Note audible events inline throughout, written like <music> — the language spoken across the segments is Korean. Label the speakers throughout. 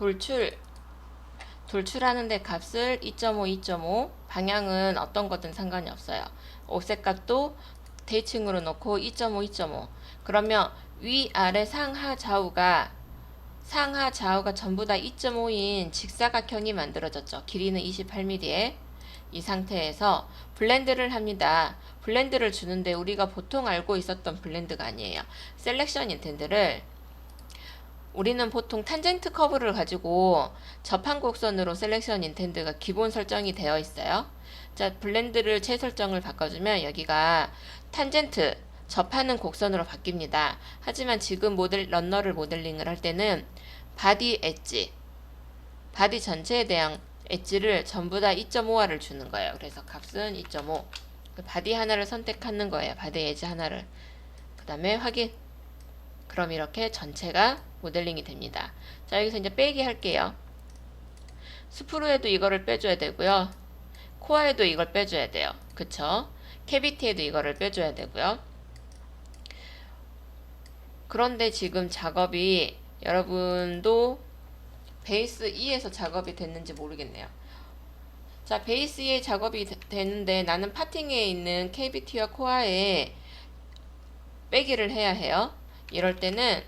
Speaker 1: 돌출 돌출하는데 값을 2.5, 2.5 방향은 어떤 거든 상관이 없어요. 옵셋 값도 대칭으로 놓고 2.5, 2.5 그러면 위, 아래, 상하, 좌우가 상하, 좌우가 전부 다 2.5인 직사각형이 만들어졌죠. 길이는 28mm에 이 상태에서 블렌드를 합니다. 블렌드를 주는데 우리가 보통 알고 있었던 블렌드가 아니에요. 셀렉션 인텐드를 우리는 보통 탄젠트 커브를 가지고 접한 곡선으로 셀렉션 인텐드가 기본 설정이 되어 있어요. 자, 블렌드를 재설정을 바꿔주면 여기가 탄젠트 접하는 곡선으로 바뀝니다. 하지만 지금 모델 런너를 모델링을 할 때는 바디 엣지, 바디 전체에 대한 엣지를 전부 다 2.5화를 주는 거예요. 그래서 값은 2.5. 그 바디 하나를 선택하는 거예요. 바디 엣지 하나를. 그 다음에 확인. 그럼 이렇게 전체가 모델링이 됩니다. 자, 여기서 이제 빼기 할게요. 스프루에도 이거를 빼줘야 되고요. 코어에도 이걸 빼줘야 돼요. 그쵸? 캐비티에도 이거를 빼줘야 되고요. 그런데 지금 작업이 여러분도 베이스 2에서 작업이 됐는지 모르겠네요. 자, 베이스 2에 작업이 되- 되는데 나는 파팅에 있는 KBT와 코어에 빼기를 해야 해요. 이럴 때는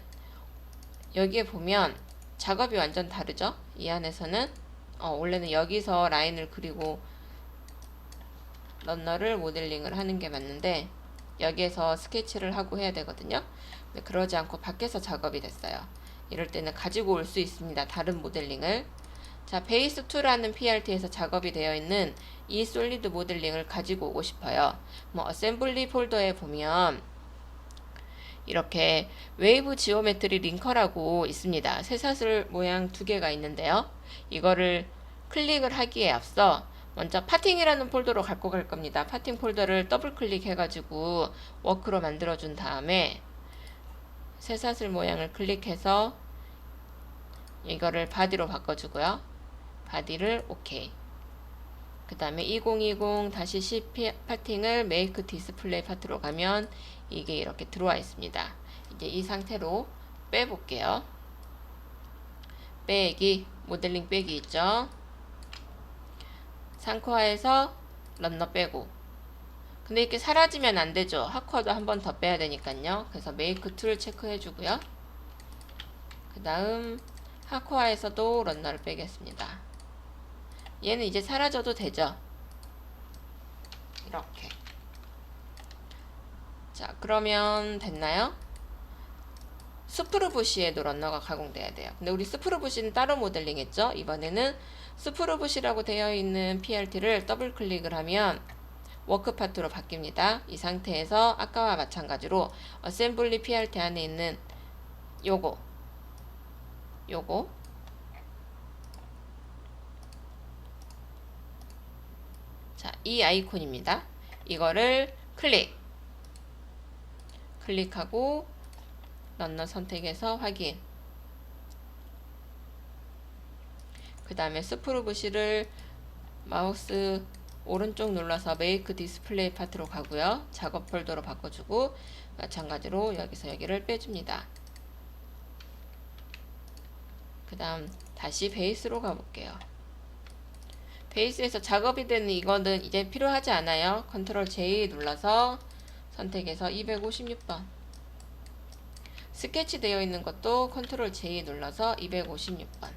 Speaker 1: 여기에 보면 작업이 완전 다르죠? 이 안에서는 어, 원래는 여기서 라인을 그리고 런너를 모델링을 하는 게 맞는데 여기에서 스케치를 하고 해야 되거든요. 근데 그러지 않고 밖에서 작업이 됐어요. 이럴 때는 가지고 올 수 있습니다. 다른 모델링을. 자, 베이스 2라는 PRT에서 작업이 되어 있는 이 솔리드 모델링을 가지고 오고 싶어요. 뭐 어셈블리 폴더에 보면 이렇게 웨이브 지오메트리 링커라고 있습니다. 쇠사슬 모양 두 개가 있는데요. 이거를 클릭을 하기에 앞서 먼저 파팅이라는 폴더로 갖고 갈 겁니다. 파팅 폴더를 더블 클릭해가지고 워크로 만들어준 다음에 쇠사슬 모양을 클릭해서 이거를 바디로 바꿔주고요. 바디를 오케이. 그 다음에 2020 다시 C 파팅을 메이크 디스플레이 파트로 가면 이게 이렇게 들어와 있습니다. 이제 이 상태로 빼볼게요. 빼기, 모델링 빼기 있죠? 상코아에서 런너 빼고. 근데 이렇게 사라지면 안 되죠. 하코아도 한 번 더 빼야 되니까요. 그래서 메이크 툴 체크해 주고요. 그 다음 하코아에서도 런너를 빼겠습니다. 얘는 이제 사라져도 되죠. 이렇게. 자, 그러면 됐나요? 스프루부시에도 런너가 가공돼야 돼요. 근데 우리 스프루부시는 따로 모델링 했죠? 이번에는 스프루부시라고 되어 있는 PRT를 더블 클릭을 하면 워크 파트로 바뀝니다. 이 상태에서 아까와 마찬가지로 어셈블리 PRT 안에 있는 요거 요거 자, 이 아이콘입니다. 이거를 클릭. 클릭하고 런너 선택해서 확인. 그 다음에 스프루브시를 마우스 오른쪽 눌러서 메이크 디스플레이 파트로 가고요. 작업 폴더로 바꿔주고 마찬가지로 여기서 여기를 빼줍니다. 그 다음 다시 베이스로 가볼게요 베이스에서 작업이 되는 이거는 이제 필요하지 않아요 컨트롤 J 눌러서 선택해서 256번 스케치 되어 있는 것도 컨트롤 J 눌러서 256번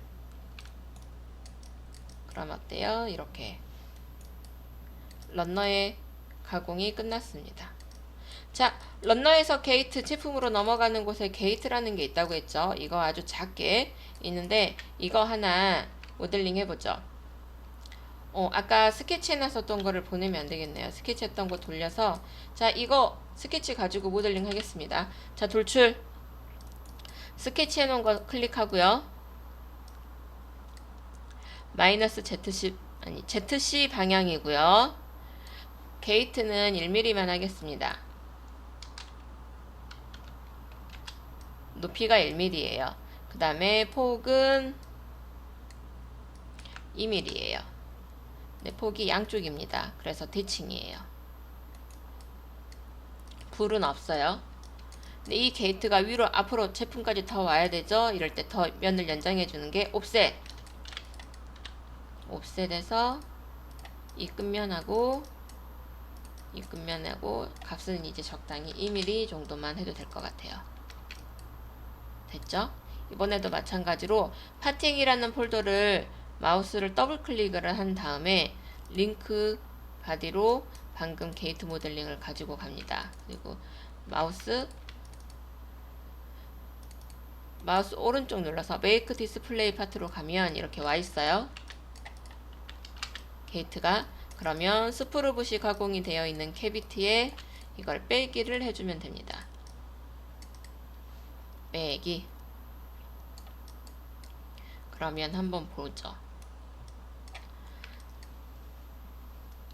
Speaker 1: 그럼 어때요? 이렇게 런너의 가공이 끝났습니다. 자, 런너에서 게이트 제품으로 넘어가는 곳에 게이트라는 게 있다고 했죠. 이거 아주 작게 있는데 이거 하나 모델링 해보죠. 어, 아까 스케치 해놨었던 거를 보내면 안 되겠네요. 스케치 했던 거 돌려서 자, 이거 스케치 가지고 모델링 하겠습니다. 자, 돌출 스케치 해놓은 거 클릭하고요. 마이너스 ZC 아니 ZC 방향이고요. 게이트는 1mm만 하겠습니다. 높이가 1mm예요. 그 다음에 폭은 2mm예요. 네, 폭이 양쪽입니다. 그래서 대칭이에요. 불은 없어요. 근데 이 게이트가 위로 앞으로 제품까지 더 와야 되죠. 이럴 때 더 면을 연장해 주는 게 옵셋. 옵셋에서 이 끝면하고 이 끝면하고 값은 이제 적당히 2mm 정도만 해도 될 것 같아요. 됐죠? 이번에도 마찬가지로 파팅이라는 폴더를 마우스를 더블 클릭을 한 다음에 링크 바디로 방금 게이트 모델링을 가지고 갑니다. 그리고 마우스 마우스 오른쪽 눌러서 메이크 디스플레이 파트로 가면 이렇게 와 있어요. 게이트가 그러면 스프루브시 가공이 되어 있는 캐비티에 이걸 빼기를 해주면 됩니다. 빼기 그러면 한번 보죠.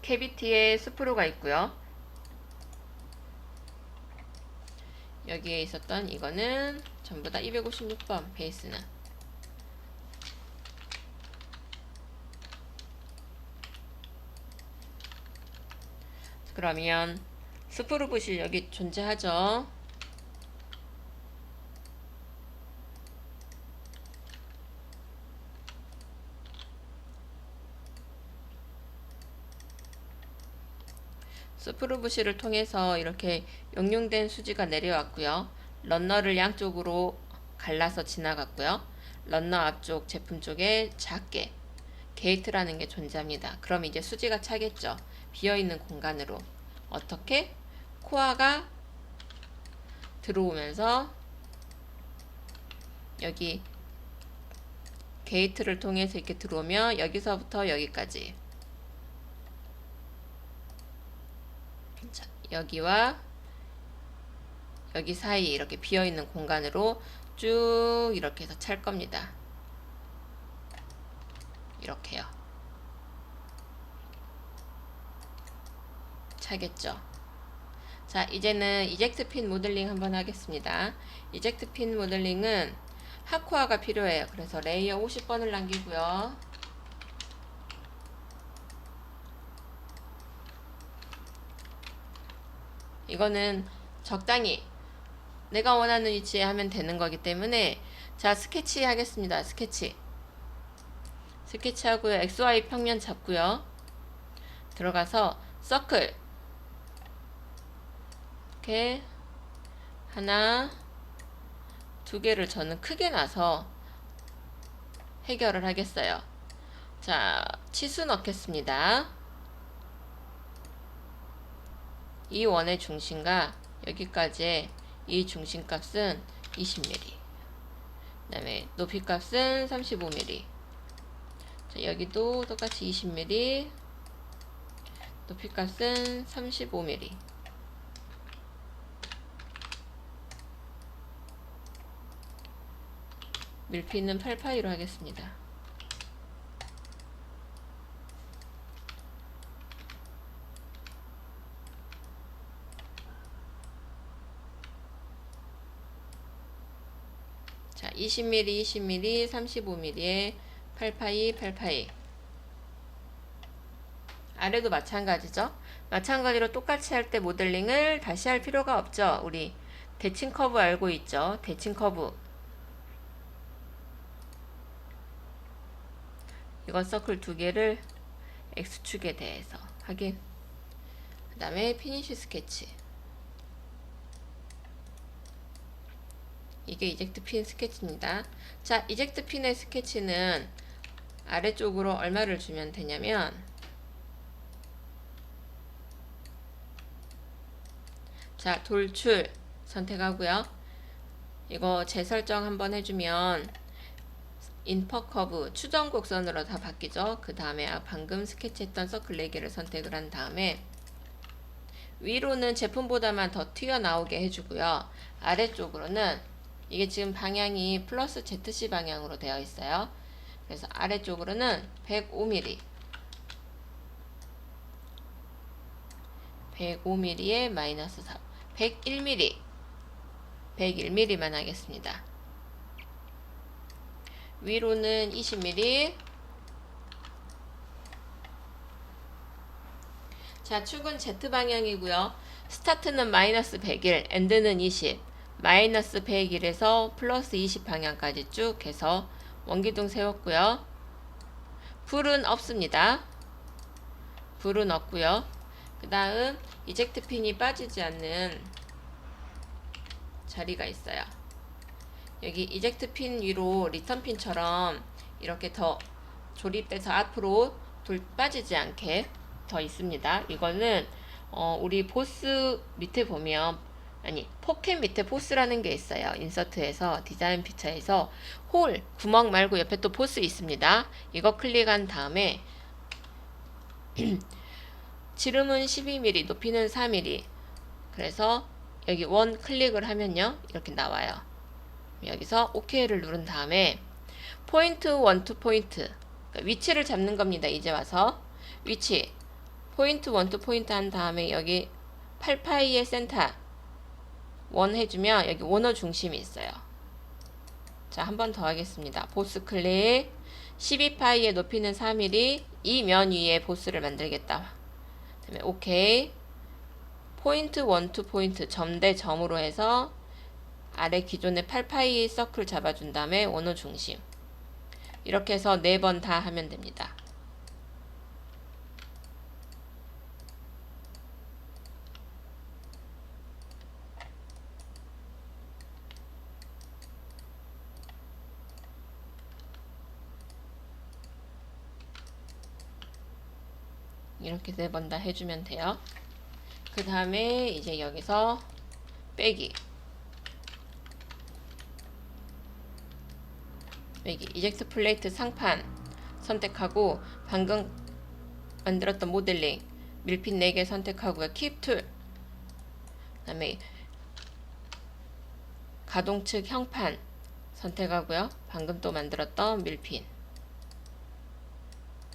Speaker 1: 캐비티에 스프루가 있고요. 여기에 있었던 이거는 전부 다 256번 베이스는 그러면 스프루 부실 여기 존재하죠. 스프루 부실을 통해서 이렇게 용융된 수지가 내려왔고요. 런너를 양쪽으로 갈라서 지나갔고요. 런너 앞쪽 제품 쪽에 작게 게이트라는 게 존재합니다. 그럼 이제 수지가 차겠죠. 비어있는 공간으로 어떻게 코아가 들어오면서 여기 게이트를 통해서 이렇게 들어오면 여기서부터 여기까지 자, 여기와 여기 사이 이렇게 비어있는 공간으로 쭉 이렇게 해서 찰 겁니다. 이렇게요. 차겠죠. 자, 이제는 이젝트 핀 모델링 한번 하겠습니다. 이젝트 핀 모델링은 하코아가 필요해요. 그래서 레이어 50번을 남기고요. 이거는 적당히 내가 원하는 위치에 하면 되는 거기 때문에 자 스케치 하겠습니다. 스케치 스케치 하고요. XY 평면 잡고요. 들어가서 서클 이렇게 하나 두 개를 저는 크게 놔서 해결을 하겠어요. 자 치수 넣겠습니다. 이 원의 중심과 여기까지의 이 중심값은 20mm 그 다음에 높이값은 35mm 자, 여기도 똑같이 20mm 높이값은 35mm 밀피는 8파이로 하겠습니다. 자, 20mm, 20mm, 35mm에 8파이, 8파이. 아래도 마찬가지죠. 마찬가지로 똑같이 할 때 모델링을 다시 할 필요가 없죠. 우리 대칭 커브 알고 있죠. 대칭 커브. 이건 서클 두 개를 X축에 대해서 확인. 그 다음에 피니쉬 스케치. 이게 이젝트 핀 스케치입니다. 자, 이젝트 핀의 스케치는 아래쪽으로 얼마를 주면 되냐면 자, 돌출 선택하고요. 이거 재설정 한번 해주면 인퍼 커브 추정 곡선으로 다 바뀌죠. 그 다음에 방금 스케치했던 서클 4개를 선택을 한 다음에 위로는 제품보다만 더 튀어나오게 해주고요. 아래쪽으로는 이게 지금 방향이 플러스 ZC 방향으로 되어 있어요. 그래서 아래쪽으로는 105mm 105mm에 마이너스 4 101mm 101mm만 하겠습니다. 위로는 20mm 자 축은 Z 방향이고요. 스타트는 마이너스 100일 엔드는 20 마이너스 101에서 플러스 20 방향까지 쭉 해서 원기둥 세웠고요. 불은 없습니다. 불은 없고요. 그 다음 이젝트 핀이 빠지지 않는 자리가 있어요. 여기 이젝트 핀 위로 리턴 핀처럼 이렇게 더 조립돼서 앞으로 돌 빠지지 않게 더 있습니다. 이거는 어, 우리 보스 밑에 보면 아니 포켓 밑에 보스라는 게 있어요. 인서트에서 디자인 피처에서 홀 구멍 말고 옆에 또 보스 있습니다. 이거 클릭한 다음에 <clears throat> 지름은 12mm, 높이는 4mm. 그래서 여기 원 클릭을 하면요. 이렇게 나와요. 여기서 OK를 누른 다음에 포인트 원투 포인트 그러니까 위치를 잡는 겁니다. 이제 와서 위치 포인트 원투 포인트 한 다음에 여기 8파이의 센터 원 해주면 여기 원어 중심이 있어요. 자, 한 번 더 하겠습니다. 보스 클릭 12파이의 높이는 3mm 이 면 위에 보스를 만들겠다. 그다음에 오케이 포인트 원투 포인트 점 대 점으로 해서 아래 기존의 8파이 서클 잡아준 다음에 원어 중심 이렇게 해서 네 번 다 하면 됩니다. 이렇게 네 번 다 해주면 돼요. 그 다음에 이제 여기서 빼기 빼기 이젝트 플레이트 상판 선택하고 방금 만들었던 모델링 밀핀 4개 선택하고요. 킵 툴. 그 다음에 가동 측 형판 선택하고요. 방금 또 만들었던 밀핀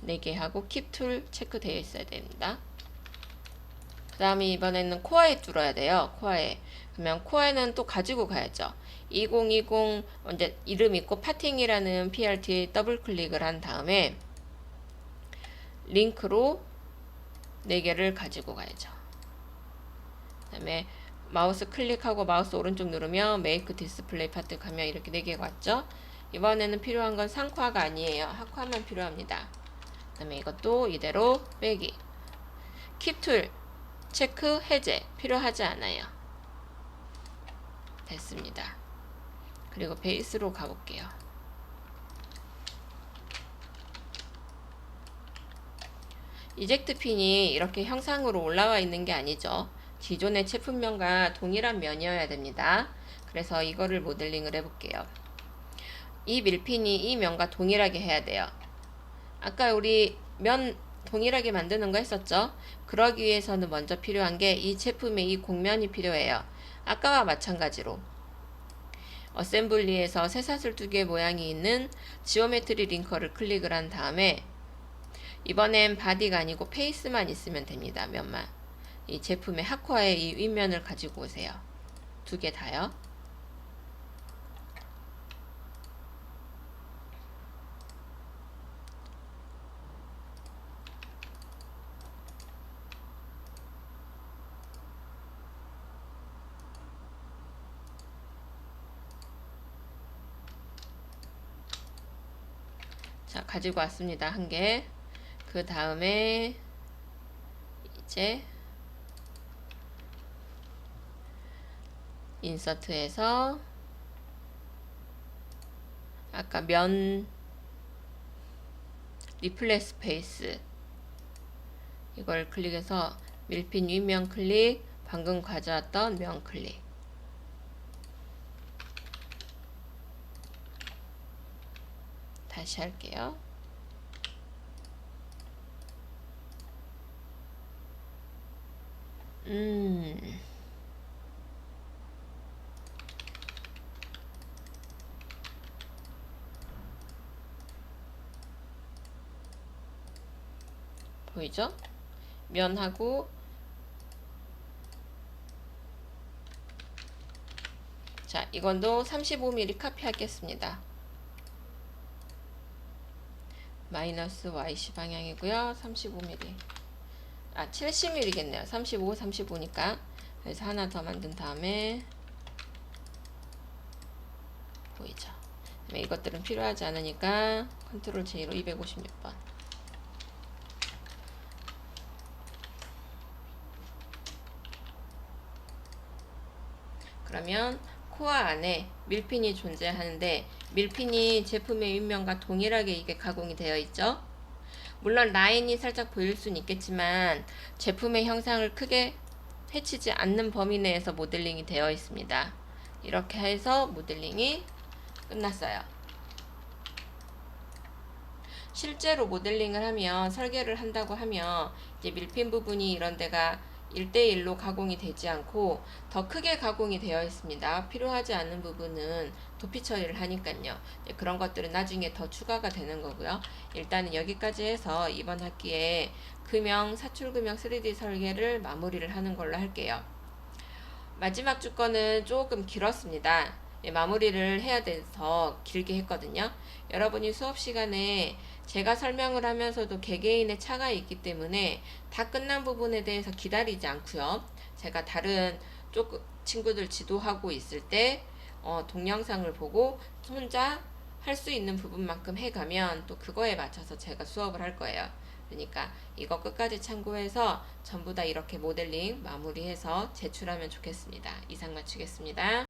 Speaker 1: 4개 하고 킵 툴 체크되어 있어야 됩니다. 그 다음에 이번에는 코어에 뚫어야 돼요. 코어에. 그러면 코어에는 또 가지고 가야죠. 2020 이제 이름 있고 파팅이라는 PRT에 더블 클릭을 한 다음에 링크로 4개를 가지고 가야죠. 그 다음에 마우스 클릭하고 마우스 오른쪽 누르면 메이크 디스플레이 파트 가면 이렇게 4개가 왔죠. 이번에는 필요한 건 상화가 아니에요. 학화만 필요합니다. 그 다음에 이것도 이대로 빼기 킵툴 체크 해제 필요하지 않아요. 됐습니다. 그리고 베이스로 가볼게요. 이젝트 핀이 이렇게 형상으로 올라와 있는 게 아니죠. 기존의 제품면과 동일한 면이어야 됩니다. 그래서 이거를 모델링을 해볼게요. 이 밀핀이 이 면과 동일하게 해야 돼요. 아까 우리 면 동일하게 만드는 거 했었죠? 그러기 위해서는 먼저 필요한 게 이 제품의 이 곡면이 필요해요. 아까와 마찬가지로 어셈블리에서 쇠사슬 두개 모양이 있는 지오메트리 링커를 클릭을 한 다음에 이번엔 바디가 아니고 페이스만 있으면 됩니다. 면만. 이 제품의 하커의 이 윗면을 가지고 오세요. 두 개 다요. 자, 가지고 왔습니다. 한 개. 그 다음에 이제 인서트에서 아까 면 리플레 스 페이스 이걸 클릭해서 밀핀 윗면 클릭 방금 가져왔던 면 클릭 다시 할게요. 음. 보이죠? 면하고 자, 이건도 35mm 카피하겠습니다. 마이너스 YC 방향이고요. 35mm. 아, 70mm겠네요. 35, 35니까. 그래서 하나 더 만든 다음에 보이죠? 이것들은 필요하지 않으니까 컨트롤 J로 256번. 그러면 코어 안에 밀핀이 존재하는데 밀핀이 제품의 윗면과 동일하게 이게 가공이 되어 있죠. 물론 라인이 살짝 보일 수는 있겠지만 제품의 형상을 크게 해치지 않는 범위 내에서 모델링이 되어 있습니다. 이렇게 해서 모델링이 끝났어요. 실제로 모델링을 하면 설계를 한다고 하면 이제 밀핀 부분이 이런 데가 1대1로 가공이 되지 않고 더 크게 가공이 되어 있습니다. 필요하지 않은 부분은 도피 처리를 하니까요. 그런 것들은 나중에 더 추가가 되는 거고요. 일단은 여기까지 해서 이번 학기에 금형, 사출금형 3D 설계를 마무리를 하는 걸로 할게요. 마지막 주거는 조금 길었습니다. 예, 마무리를 해야 돼서 길게 했거든요. 여러분이 수업 시간에 제가 설명을 하면서도 개개인의 차가 있기 때문에 다 끝난 부분에 대해서 기다리지 않고요. 제가 다른 쪽 친구들 지도하고 있을 때 어, 동영상을 보고 혼자 할 수 있는 부분만큼 해가면 또 그거에 맞춰서 제가 수업을 할 거예요. 그러니까 이거 끝까지 참고해서 전부 다 이렇게 모델링 마무리해서 제출하면 좋겠습니다. 이상 마치겠습니다.